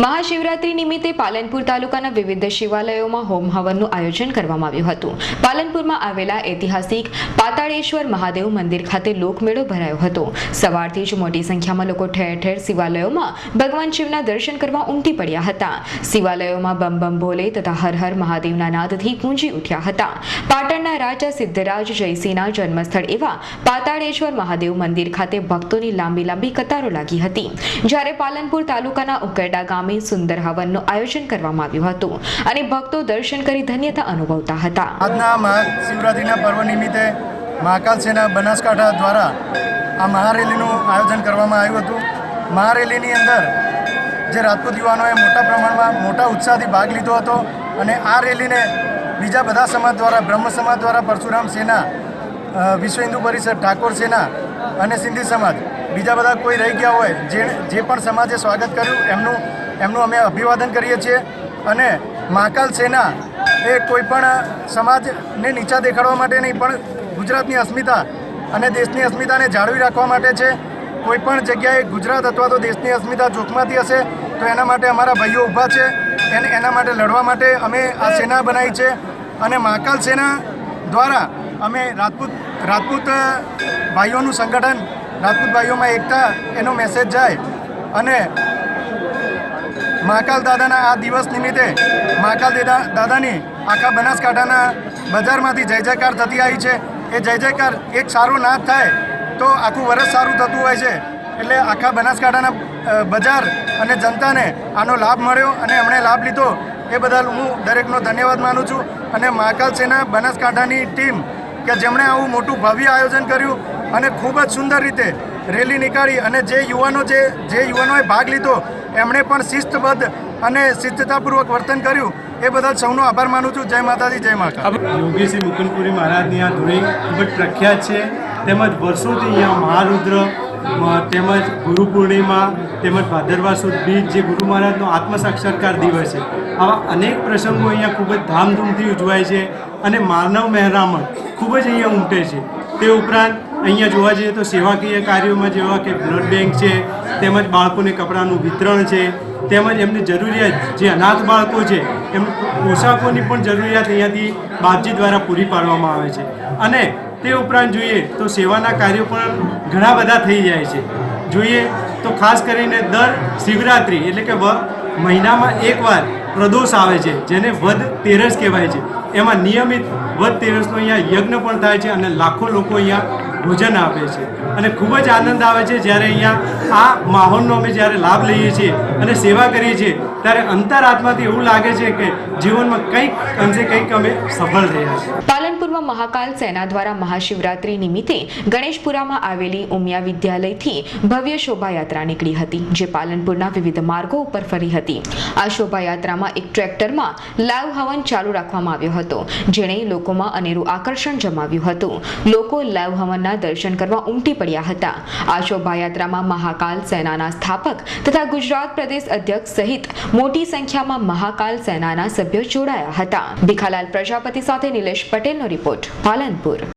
મહાશિવરાત્રી નિમિત્તે પાલનપુર તાલુકાના વિવિધ શિવાલયોમાં હોમ હવનનું આયોજન કરવામાં આવ્યું હતું. પાલનપુરમાં આવેલા ઐતિહાસિક પાતાળેશ્વર મહાદેવ મંદિર ખાતે લોકમેળો ભરાયો હતો. સવારથી જ મોટી સંખ્યામાં લોકો ઠેર ઠેર શિવાલયોમાં ભગવાન શિવના દર્શન કરવા ઉમટી પડ્યા હતા. શિવાલયોમાં બમ બમ ભોલે તથા હર હર મહાદેવના નાદથી ગુંજી ઉઠ્યા હતા. પાટણના રાજા સિદ્ધરાજ જયસિંહના જન્મસ્થળ એવા પાતાળેશ્વર મહાદેવ મંદિર ખાતે ભક્તોની લાંબી લાંબી કતારો લાગી હતી. જ્યારે પાલનપુર તાલુકાના ઉકરડા ગામે સુંદર હવનનું આયોજન કરવામાં આવ્યું હતું અને ભક્તો દર્શન કરી ધન્યતા અનુભવતા હતા. આજના મહાશિવરાત્રિના પર્વ નિમિત્તે મહાકાલ સેના બનાસકાંઠા દ્વારા આ મહારેલીનું આયોજન કરવામાં આવ્યું હતું. મહારેલીની અંદર જે રાજપૂત યુવાનોએ મોટા પ્રમાણમાં મોટા ઉત્સાહથી ભાગ લીધો હતો અને આ રેલીને બીજા બધા સમાજ દ્વારા, બ્રહ્મ સમાજ દ્વારા, પરશુરામ સેના વિશ્વ હિન્દુ પરિષદ, ઠાકોર સેના અને સિંધી સમાજ, બીજા બધા કોઈ રહી ગયા હોય, જે જે પણ સમાજે સ્વાગત કર્યું, એમનું એમનું અમે અભિવાદન કરીએ છીએ અને મહાકાલ સેના એ કોઈપણ સમાજને નીચા દેખાડવા માટે નહીં, પણ ગુજરાતની અસ્મિતા અને દેશની અસ્મિતાને જાળવી રાખવા માટે છે. કોઈપણ જગ્યાએ ગુજરાત અથવા તો દેશની અસ્મિતા જોખમાંથી હશે, તો એના માટે અમારા ભાઈઓ ઊભા છે. એને, એના માટે લડવા માટે અમે આ સેના બનાવી છે અને મહાકાલ સેના દ્વારા અમે રાજપૂત રાજપૂત ભાઈઓનું સંગઠન, રાજપૂત ભાઈઓમાં એકતા એનો મેસેજ જાય અને મહાકાલ દાદાના આ દિવસ નિમિત્તે મહાકાલ દેદા દાદાની આખા બનાસકાંઠાના બજારમાંથી જય જયકાર થતી આવી છે. એ જય જયકાર એક સારો નાદ થાય તો આખું વરસ સારું થતું હોય છે. એટલે આખા બનાસકાંઠાના બજાર અને જનતાને આનો લાભ મળ્યો અને એમણે લાભ લીધો. એ બદલ હું દરેકનો ધન્યવાદ માનું છું. અને મહાકાલ સેના બનાસકાંઠાની ટીમ કે જેમણે આવું મોટું ભવ્ય આયોજન કર્યું અને ખૂબ જ સુંદર રીતે રેલી નીકાળી અને જે યુવાનો જે જે યુવાનોએ ભાગ લીધો, એમણે પણ શિસ્તબદ્ધ અને શિસ્તતાપૂર્વક વર્તન કર્યું. એ બદલ સૌનો આભાર માનું છું. જય માતાજી, જય માતા યોગેશી મુકુલપુરી મહારાજની આ ધૂણી ખૂબ જ પ્રખ્યાત છે. તેમજ વર્ષોથી અહીંયા મહારુદ્ર તેમજ ગુરુ પૂર્ણિમા, તેમજ ભાદરવા સુદ બીજ જે ગુરુ મહારાજનો આત્મ સાક્ષાત્કાર દિવસ છે. આવા અનેક પ્રસંગો અહીંયા ખૂબ જ ધામધૂમથી ઉજવાય છે અને માનવ મહેરામણ ખૂબ જ અહીંયા ઉમટે છે. તે ઉપરાંત અહીંયા જોવા જઈએ તો સેવાકીય કાર્યોમાં જેવા કે બ્લડ બેંક છે, તેમજ બાળકોને કપડાનું વિતરણ છે, તેમજ એમની જરૂરિયાત જે અનાથ બાળકો છે એમ પોશાકોની પણ જરૂરિયાત અહીંયાથી બાપજી દ્વારા પૂરી પાડવામાં આવે છે. અને તે ઉપરાંત જોઈએ તો સેવાના કાર્યો પણ ઘણા બધા થઈ જાય છે. જોઈએ તો ખાસ કરીને દર શિવરાત્રિ, એટલે કે મહિનામાં એકવાર પ્રદોષ આવે છે, જેને વધ તેરસ કહેવાય છે. એમાં નિયમિત વધ તેરસનો અહીંયા યજ્ઞ પણ થાય છે અને લાખો લોકો અહીંયા ભોજન આપે છે. અને ખૂબ જ આનંદ આવે છે જ્યારે અહીંયા આ માહોલનો અમે જ્યારે લાભ લઈએ છીએ અને સેવા કરીએ છીએ, ત્યારે અંતરાત્માથી એવું લાગે છે કે જીવનમાં કંઈક અંશે કંઈક અમે સફળ થયા છીએ. પાલનપુરમાં મહાકાલ સેના દ્વારા મહાશિવરાત્રી નિમિત્તે ગણેશપુરામાં આવેલી ઉમિયા વિદ્યાલયથી ભવ્ય શોભાયાત્રા નીકળી હતી, જે પાલનપુરના વિવિધ માર્ગો ઉપર ફરી હતી. આ શોભાયાત્રામાં એક ટ્રેક્ટરમાં લાઈવ હવન ચાલુ રાખવામાં આવ્યો હતો, જેણે લોકોમાં અનેરું આકર્ષણ જમાવ્યું હતું. લોકો લાઈવ હવનના દર્શન કરવા ઉમટી પડ્યા હતા. આ શોભાયાત્રામાં મહાકાલ સેનાના સ્થાપક તથા ગુજરાત પ્રદેશ અધ્યક્ષ સહિત મોટી સંખ્યામાં મહાકાલ સેનાના સભ્યો જોડાયા હતા. ભીખાલાલ પ્રજાપતિ સાથે નિલેશ પટેલનો રિપોર્ટ પાલનપુર.